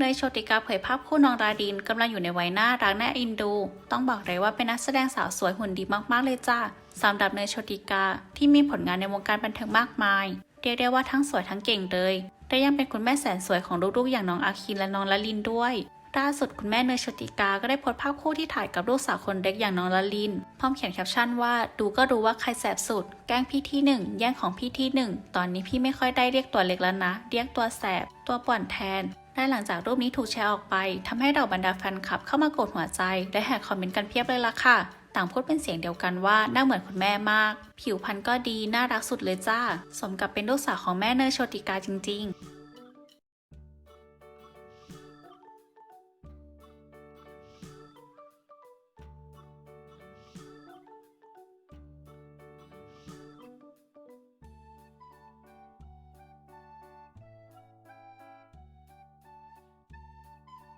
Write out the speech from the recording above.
เนยโชติกาเผยภาพคู่น้องราดินกำลังอยู่ในวัยน่ารักน่าอินดู ต้องบอกเลยว่าเป็นนักแสดงสาวสวยหุ่นดีมากๆเลยจ้าสำหรับเนยโชติกาที่มีผลงานในวงการบันเทิงมากมาย เรียกได้ว่าทั้งสวยทั้งเก่งเลยและยังเป็นคุณแม่แสนสวยของลูกๆ อย่างน้องอาคินและน้องละลินด้วยล่าสุดคุณแม่เนยโชติกาก็ได้โพสต์ภาพคู่ที่ถ่ายกับลูกสาวคนเล็กอย่างน้องละลิน พร้อมเขียนแคปชั่นว่าดูก็รู้ว่าใครแสบสุด แกล้งพี่ที่หนึ่งแย่งของพี่ที่หนึ่งตอนนี้พี่ไม่ค่อยได้เรียกตัวเล็กแล้วนะ เรียกตัวแสบ ตัวป่วนแทน และหลังจากรูปนี้ถูกแชร์ออกไปทำให้เราบรรดาแฟนคลับเข้ามากดหัวใจ และแหกคอมเมนต์กันเพียบเลยล่ะค่ะ ต่างพูดเป็นเสียงเดียวกันว่าน่าเหมือนคุณแม่มาก ผิวพรรณก็ดีน่ารักสุดเลยจ้า สมกับเป็นลูกสาวของแม่เนยโชติกาจริง ๆ